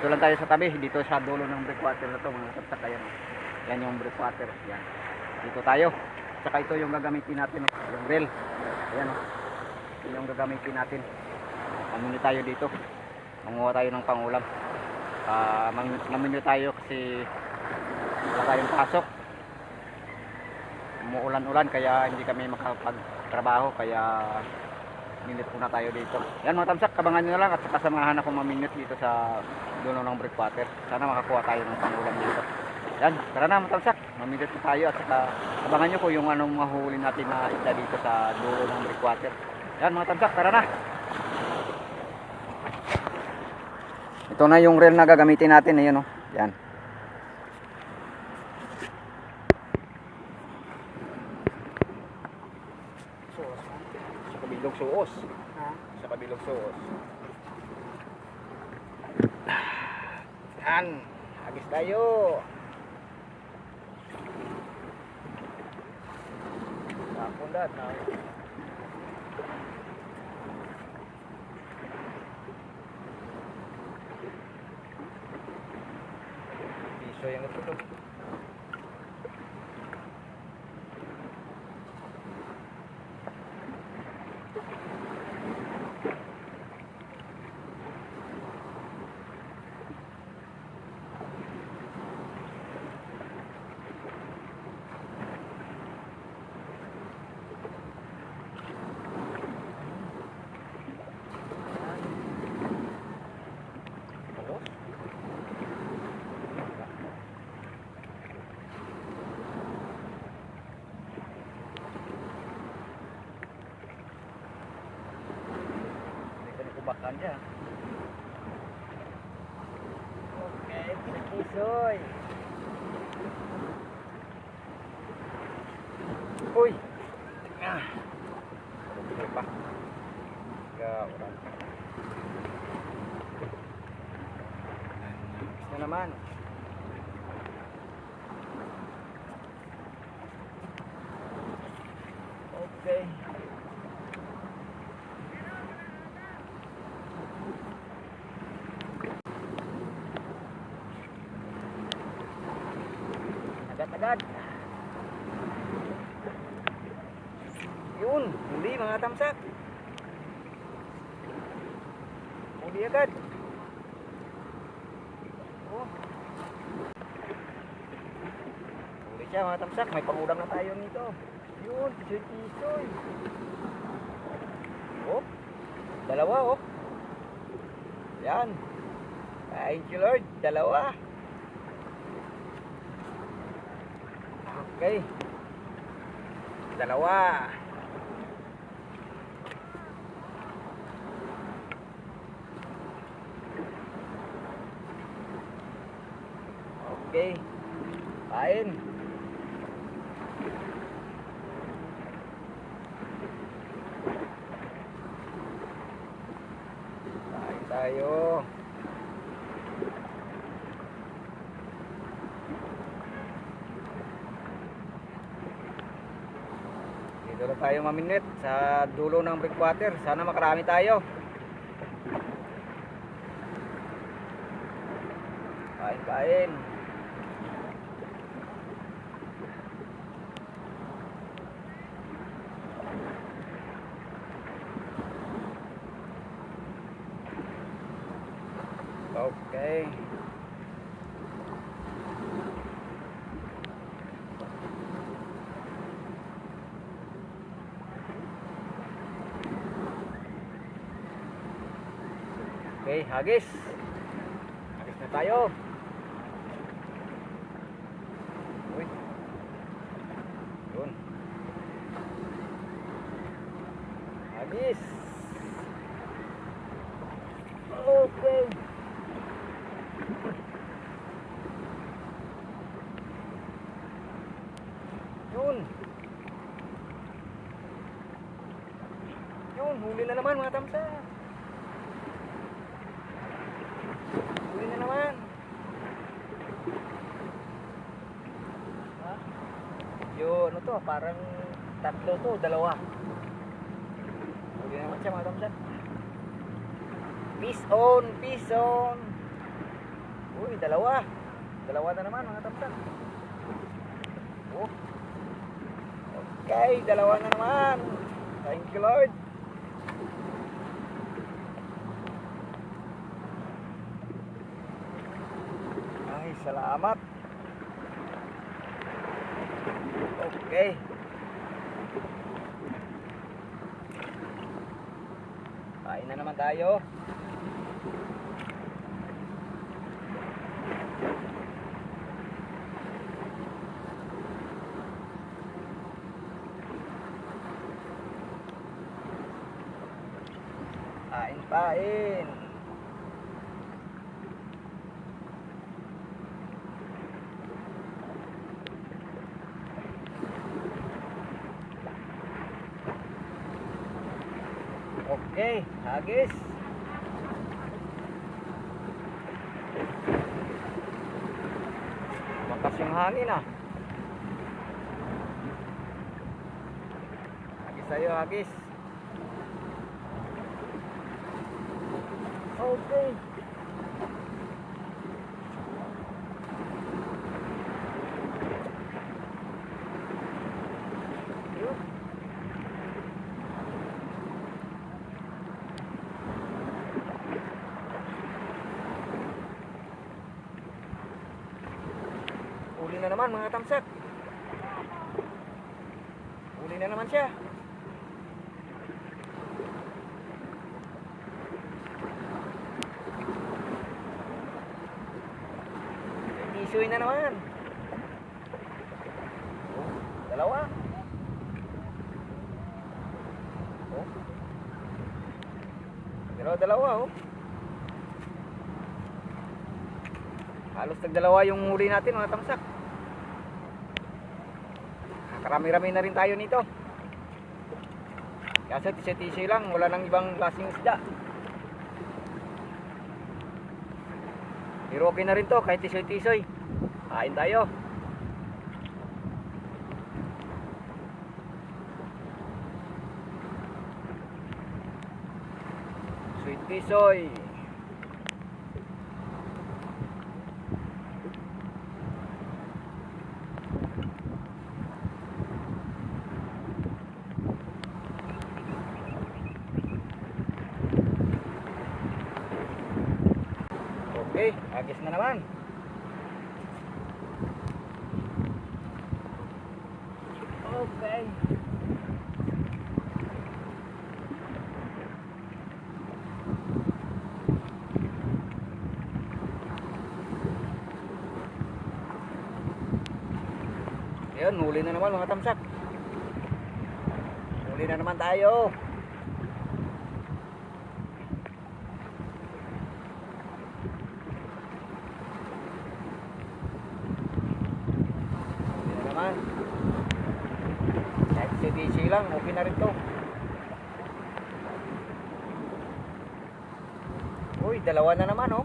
Dito tayo sa tabi, dito sa dulo ng breakwater na to mga tamsak. Ayan, yan yung breakwater. Yan. Dito tayo. At saka ito yung gagamitin natin, yung reel. Ayan o. Yung gagamitin natin. Mamimili tayo dito. Manguha tayo ng pangulam. Ah, mang- mamimili tayo kasi wala tayong pasok umuulan-ulan kaya hindi kami makapagtrabaho kaya minute muna tayo dito. Yan mga tamsak kabangan nyo na lang at saka samahan ako maminute dito sa dulo ng breakwater. Sana makakuha tayo ng pangulam dito. Yan tara na mga tamsak. Maminute na tayo at saka abangan nyo ko yung anong mahuli natin na isda dito sa dulo ng breakwater. Yan mga tamsak tara na. Ito na yung reel na gagamitin natin. Ayun oh. yan kabilog suos. Ha? Sa kabilog suos. Yan. Agis tayo. Tapon dat. Piso yang ito to. Tapos. Nakubakan niya. Okay, pinakisoy. Uy! Ah! Ano pa? Orang. Gusto naman. Okay. Agad-agad. Yun, huli mga tamsak. Huli agad. Oh. Huli siya mga tamsak, may pangulam na tayo nito. Yun, tisoy-tisoy. Oh. Dalawa oh. Yan. Thank you Lord, dalawa. Okay. Dalawa. Okay. Kain tayo. Dito na tayo maminit sa dulo ng breakwater. Sana makarami tayo. Kain, kain. Okay. Okay, hagis. Hagis na tayo. Uy. Yun. Hagis. Okay. Yun. Yun, huli na naman mga tamsa. Huli na naman. Ha? Yun, ano to, parang tatlo to, dalawa. Hindi naman siya mga tamsan. Peace on, peace on. Uy, dalawa. Dalawa na naman mga tamsan. Oh. Okay, dalawa na naman. Thank you Lord. Ay, salamat. Okay. Kain na naman tayo. Kain, hagis. Makas yung hangin ah. Hagis tayo, hagis. Okay. Yun. Naman mga tamsak. Uli na naman siya. Tisuy na naman. Oh, dalawa. Oh. Dalawa, dalawa, oh. Halos nagdalawa yung huli natin, mga tamsak. Karami-rami na rin tayo nito. Kaso tisi-tisi lang, wala nang ibang klaseng isda. Pero okay na rin to, kahit tisoy-tisoy. Kain tayo. Sweet tisoy. Okay, agis na naman. Okay. Ayun, huli na naman mga tamsak. Huli na naman tayo. Huli na naman. Kahit CDC lang, okay na rin to. Uy, dalawa na naman oh.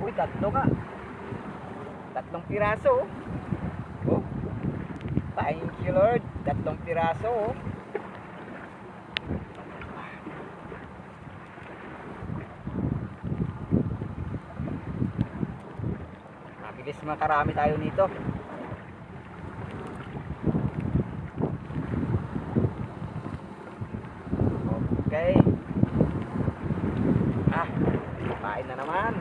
Uy, tatlo ka. Tatlong piraso. oh. Oh. Thank you Lord. Tatlong piraso. Oh. Mabilis makarami tayo nito. Okay. Ah, kain na naman.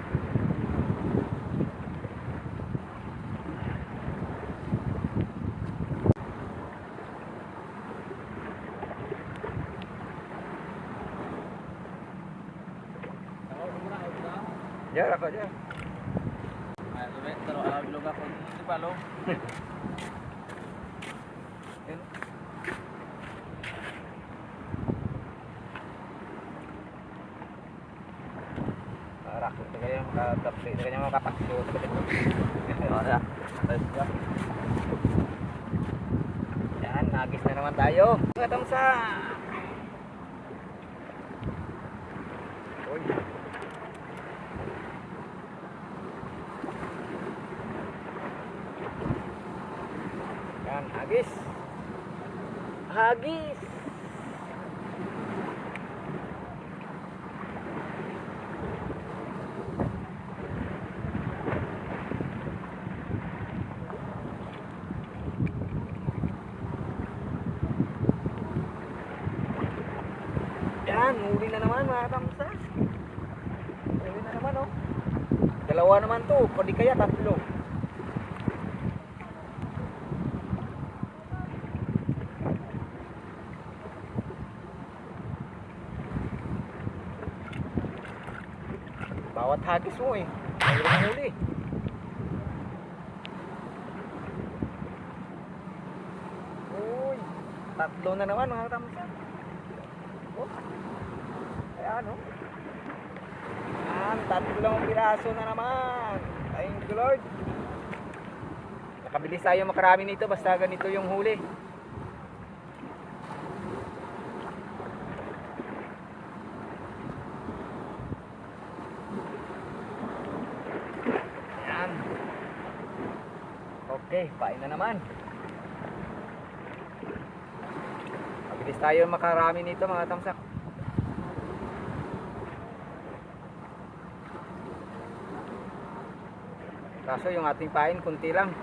Diyan ako diyan. Yun. Arak, ito kayo makatapsi, ito kayo makapakso. Ora, Yan, nagis na naman tayo. Mga tamsa! Uy. Yan, agis. Hagis! Yan, huli na naman mga kamsas. Huli na naman oh. Dalawa naman to, pwede kaya tatlo. Hagis mo eh. Mayroong huli. Uy, tatlo na naman mga kamsas. Oh. Ayan oh. Yan, tatlong piraso na naman. Thank you Lord. Nakabilis tayo makarami nito basta ganito yung huli. Yan. Na naman. Mabilis tayo makarami nito mga tamsak. Kaso yung ating pain, kunti lang.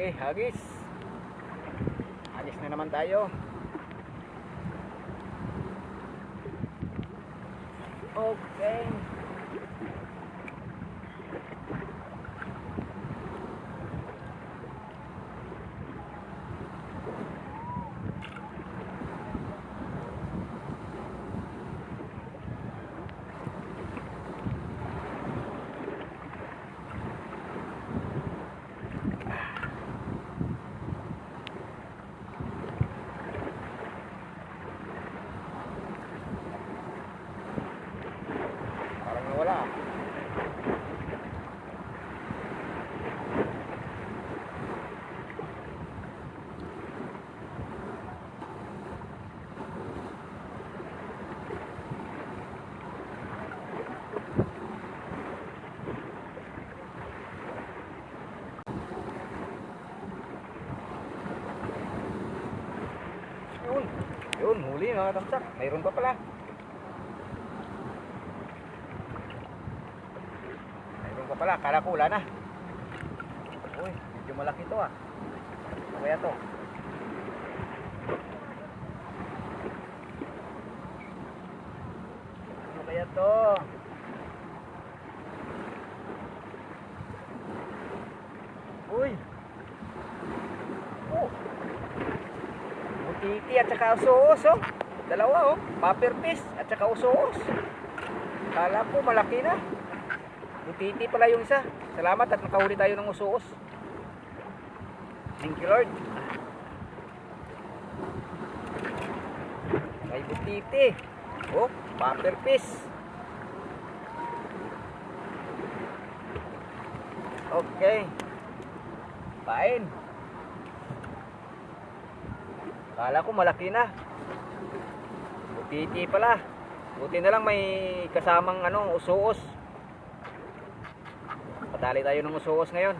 Okay, hagis. Hagis na naman tayo. Okay. Parang nawala. Yun. Yun, huli mga tamsak. Mayroon pa pala. Mayroon pa pala. Kala ko wala na. Uy, medyo malaki to ah. Ano kaya to? Ano kaya to? Uy! Oh! Butiti at saka usoos oh. Dalawa oh. Paper fish at saka usoos. Kala ko malaki na. Butiti pala yung isa. Salamat at nakahuli tayo ng usoos. Thank you Lord. May butiti. Oh, paper fish. Okay. Pain. Kala ko malaki na. Butiti pala. Buti na lang may kasamang ano, usuos. Patali tayo ng usuos ngayon.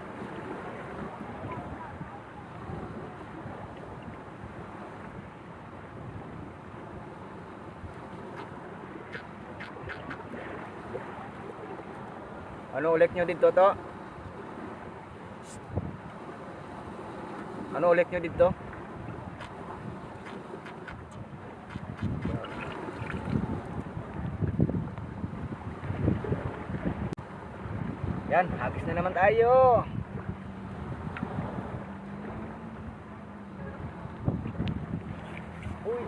Ano ulit nyo dito to? Ano ulit nyo dito? Yan, hagis na naman tayo. Uy.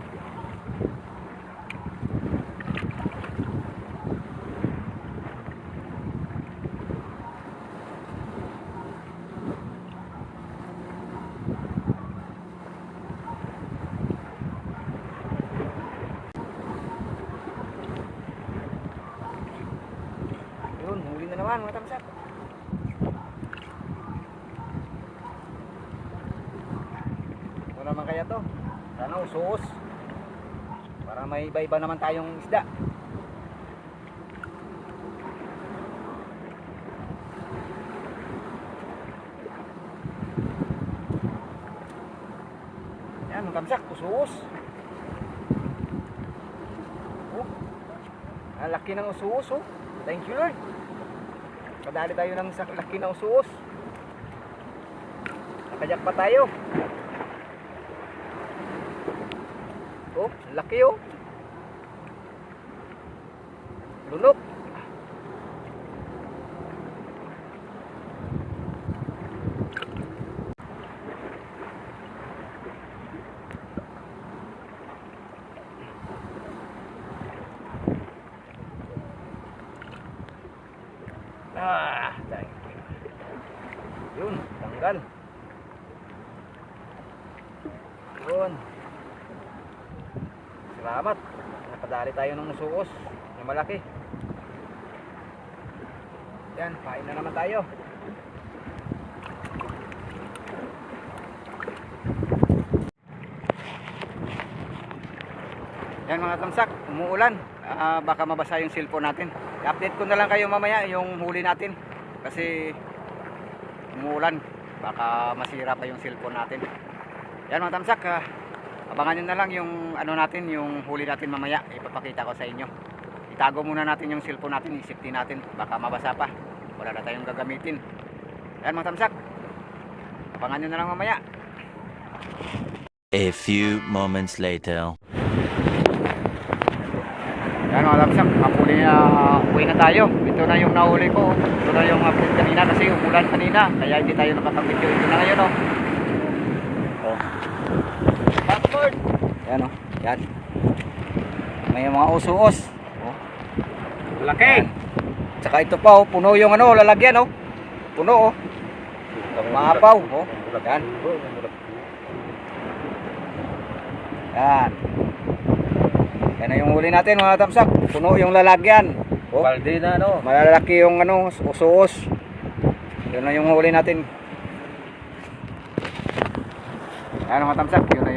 Yun, huli na naman mga tamsak. Ito naman kaya to. Sana usos. Para may iba-iba naman tayong isda. Yan, mga tamsak, usos. Oh. Ang laki ng usos, oh. Thank you, Lord. Kadali tayo ng laki ng usos. Nakajak pa tayo. Oh, laki oh. Lunok. Ah, thank you. Yun, tanggal. Yun. Salamat. Nakadali tayo ng musuos na malaki. Yan, pain na naman tayo. Yan mga tamsak, umuulan. Ah, baka mabasa yung cellphone natin. I-update ko na lang kayo mamaya yung huli natin. Kasi umuulan. Baka masira pa yung cellphone natin. Yan mga tamsak, ah, abangan nyo na lang yung ano natin, yung huli natin mamaya. Ipapakita ko sa inyo. Itago muna natin yung cellphone natin, isipti natin. Baka mabasa pa. Wala na tayong gagamitin. Yan mga tamsak. Abangan nyo na lang mamaya. A few moments later. Yan mga lamsak, hapuli na uh, uwi na tayo. Ito na yung nahuli ko. Ito na yung update kanina kasi umulan kanina. Kaya hindi tayo nakapag-video. Ito na ngayon. Oh. Yan. Yan. May mga uso-us. Oh. Laki! Tsaka ito pa oh. Puno yung ano, lalagyan oh. Puno oh. Maapaw oh. Yan. Yan. Yan na yung huli natin mga tamsak. Puno yung lalagyan. Oh. Balde na ano. Malalaki yung ano, usuos. Yun na yung huli natin. Ano mga tamsak, yun na